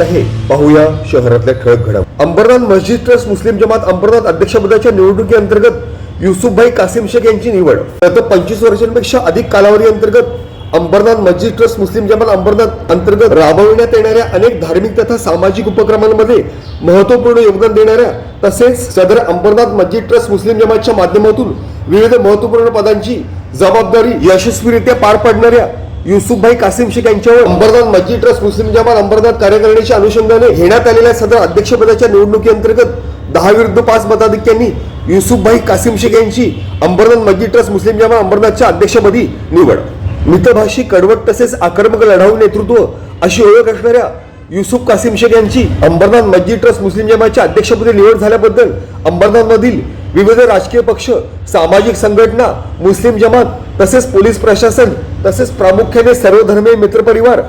म्हणत आहे. पाहूया शहरातल्या ठळक घडामोडी अंबरनाथ मस्जिद ट्रस्ट मुस्लिम जमात अंबरनाथ अध्यक्षपदाच्या निवडणुकीअंतर्गत युसुफभाई कासिम शेख यांची निवड. गत पंचवीस वर्षांपेक्षा अधिक कालावधी अंतर्गत अंबरनाथ मस्जिद ट्रस्ट मुस्लिम जमात अंबरनाथ अंतर्गत राबविण्यात येणाऱ्या अनेक धार्मिक तथा सामाजिक उपक्रमांमध्ये महत्त्वपूर्ण योगदान देणाऱ्या तसेच सदर अंबरनाथ मस्जिद ट्रस्ट मुस्लिम जमातच्या माध्यमातून विविध महत्त्वपूर्ण पदांची जबाबदारी यशस्वीरित्या पार पाडणाऱ्या युसुफभाई कासिम शेख यांच्यावर अंबरनाथ मस्जिद ट्रस्ट मुस्लिम जमात अंबरनाथ कार्यकारिणीच्या अनुषंगाने घेण्यात आलेल्या सदर अध्यक्षपदाच्या निवडणुकीअंतर्गत दहा विरुद्ध पाच मताधिक्यांनी युसुफभाई कासिम शेख यांची अंबरनाथ मस्जिद ट्रस्ट मुस्लिम जमात अंबरनाथच्या अध्यक्षपदी निवड. मितभाषी कडवट तसेच आक्रमक लढाऊ नेतृत्व अशी ओळख असणाऱ्या युसुफ कासिम शेख यांची अंबरनाथ मस्जिद ट्रस्ट मुस्लिम जमातच्या अध्यक्षपदी निवड झाल्याबद्दल अंबरनाथमधील विविध राजकीय पक्ष सामाजिक संघटना मुस्लिम जमात तसेच पोलीस प्रशासन तसेच प्रामुख्याने सर्वधर्मीय मित्रपरिवार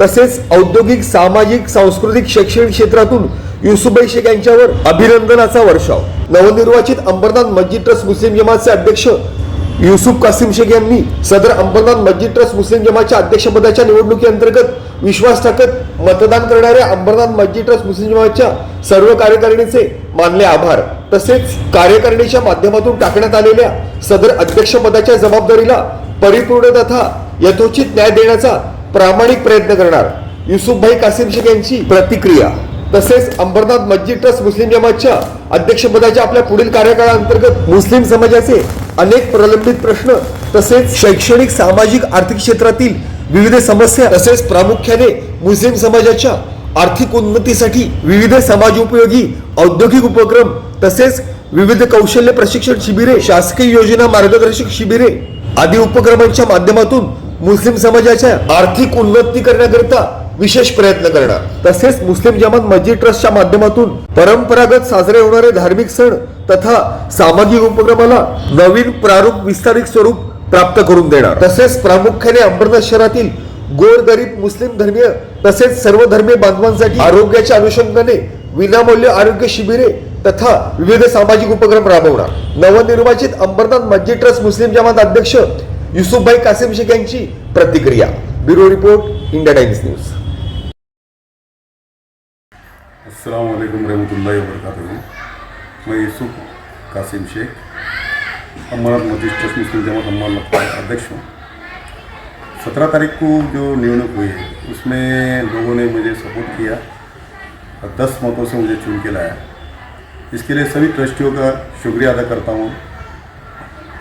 तसेच औद्योगिक सामाजिक सांस्कृतिक शैक्षणिक क्षेत्रातून युसुफभाई शेख यांच्यावर अभिनंदनाचा वर्षाव नवनिर्वाचित अंबरनाथ मस्जिद ट्रस्ट मुस्लिम जमातचे अध्यक्ष युसुफ कासिम शेख यांनी सदर अंबरनाथ मस्जिद ट्रस्ट मुस्लिम जमातच्या अध्यक्षपदाच्या निवडणुकीअंतर्गत विश्वास टाकत मतदान करणाऱ्या अंबरनाथ मस्जिद ट्रस्ट मुस्लिम जमातच्या सर्व कार्यकारिणीचे मानले आभार. तसेच कार्यकारिणीच्या माध्यमातून टाकण्यात आलेल्या सदर अध्यक्षपदाच्या जबाबदारीला परिपूर्ण तथा यथोचित न्याय देण्याचा प्रामाणिक प्रयत्न करणार युसुफभाई कासिम शेख यांची प्रतिक्रिया. तसेच अंबरनाथ मस्जिद ट्रस्ट मुस्लिम जमातच्या अध्यक्षपदाच्या आपल्या पुढील कार्यकाळाअंतर्गत मुस्लिम समाजाचे अनेक प्रलंबित प्रश्न तसेच शैक्षणिक सामाजिक आर्थिक क्षेत्रातील विविध समस्या तसेच प्रामुख्याने मुस्लिम समाजाच्या आर्थिक उन्नतीसाठी विविध समाजोपयोगी औद्योगिक उपक्रम तसेच विविध कौशल्य प्रशिक्षण शिबिरे शासकीय योजना मार्गदर्शक शिबिरे आदी उपक्रमांच्या माध्यमातून मुस्लिम समाजाच्या आर्थिक उन्नती करण्याकरिता विशेष प्रयत्न करणार. तसेच मुस्लिम जमात मस्जिद ट्रस्टच्या माध्यमातून परंपरागत साजरे होणारे धार्मिक सण तथा सामाजिक उपक्रमाला नवीन प्रारूप विस्तारित स्वरूप प्राप्त करून देणार. तसेच प्रामुख्याने अंबरनाथ शहरातील गोर गरीब मुस्लिम धर्मीय तसेच सर्व धर्मीय बांधवांसाठी आरोग्याच्या अनुषंगाने विनामूल्य आरोग्य शिबिरे तथा विविध सामाजिक उपक्रम राबवणार. नवनिर्वाचित अंबरनाथ मस्जिद ट्रस्ट मुस्लिम जमात अध्यक्ष युसुफभाई कासिम शेख यांची प्रतिक्रिया. Bureau report India Times news. अस्सलाम वालेकुम रहमतुल्लाहि व बरकातहू मैं यूसुफ कासिम शेख अमरनाथ मस्जिद ट्रस्ट मुस्लिम जमात अम्मानाथ का अध्यक्ष हूँ। सत्रह तारीख को जो निवडणूक हुई है उसमें लोगों ने मुझे सपोर्ट किया और दस मतों से मुझे चुन के लाया। इसके लिए सभी ट्रस्टियों का शुक्रिया अदा करता हूँ।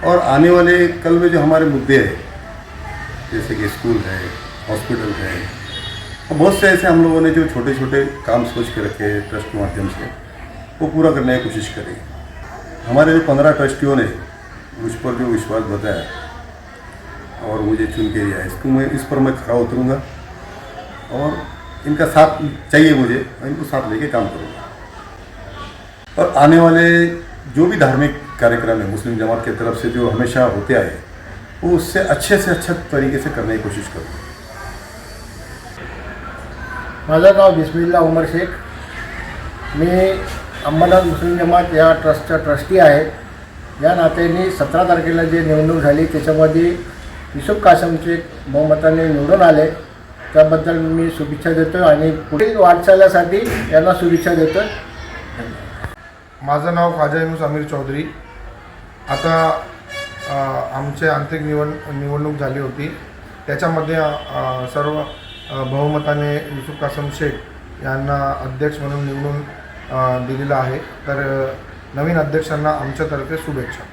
और आने वाले कल में जो हमारे मुद्दे हैं, जैसे कि स्कूल है, हॉस्पिटल है, और बहुत से ऐसे हम लोगों ने जो छोटे छोटे काम सोच के रखे हैं ट्रस्ट के माध्यम से, वो पूरा करने की कोशिश करी। हमारे जो पंद्रह ट्रस्टियों ने मुझ पर जो विश्वास बताया, और मुझे चुन के दिया इसको मैं, इस पर मैं खड़ा उतरूँगा, और इनका साथ चाहिए मुझे, और इनको साथ लेके काम करूँगा। और आने वाले जो भी धार्मिक कार्यक्रम है मुस्लिम जमात की तरफ से जो हमेशा होते आए वो उससे अच्छे से अच्छा तरीके से करने की कोशिश करूँ। माझं नाव बिस्मिल्ला उमर शेख. मी अंबरनाथ मुस्लिम जमात या ट्रस्टचा ट्रस्टी आहे. या नात्याने सतरा तारखेला जे निवडणूक झाली त्याच्यामध्ये युसुफ कासमचे शेख बहुमताने निवडून आले. त्याबद्दल मी शुभेच्छा देतो आणि पुढील वाटचालीसाठी यांना शुभेच्छा देतो माझं नाव ख्वाजा युनुस अमीर चौधरी. आता आमचे आंतरिक निवड निवडणूक झाली होती. त्याच्यामध्ये सर्व बहुमताने युसुफ कासम शेख यांना अध्यक्ष म्हणून निवडून दिलेलं आहे. तर नवीन अध्यक्षांना आमच्यातर्फे शुभेच्छा.